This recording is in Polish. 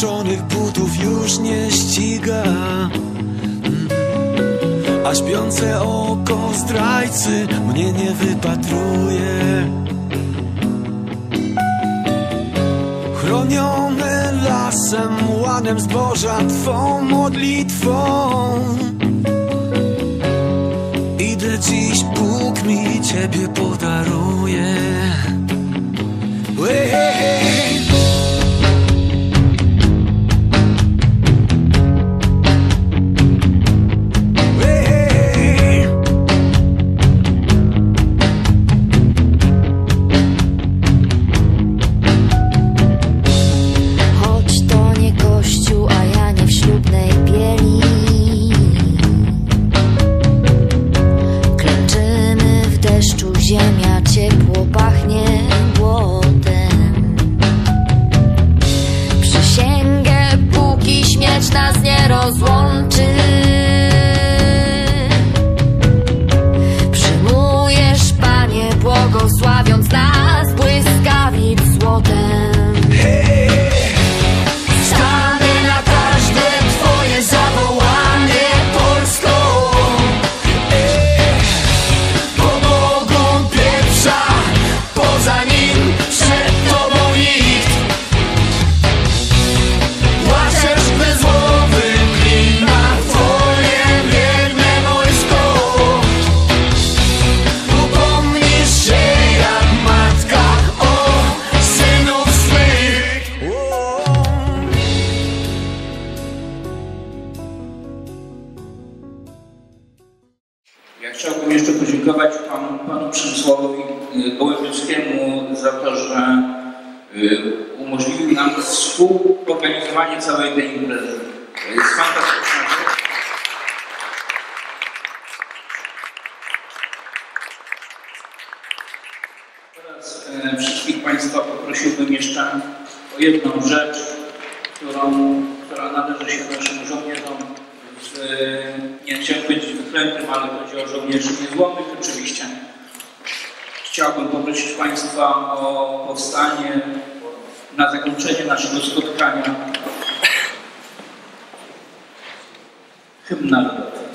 Zniszczonych butów już nie ściga. Mm. A śpiące oko zdrajcy mnie nie wypatruje. Chronione lasem, ładem zboża Twą modlitwą. Idę dziś, Bóg mi Ciebie podaruje śmierć nas nie rozłączy Ja chciałbym jeszcze podziękować panu, panu Przemysławowi y, Gołębiowskiemu za to, że y, umożliwił nam współorganizowanie całej tej imprezy. To jest fantastyczna rzecz. Teraz e, wszystkich Państwa poprosiłbym jeszcze o jedną rzecz, którą, która należy się naszym żołnierzom. Nie chciałem być wyklętym, ale chodzi o żołnierzy niezłomnych oczywiście. Chciałbym poprosić Państwa o powstanie na zakończenie naszego spotkania hymn narodowy.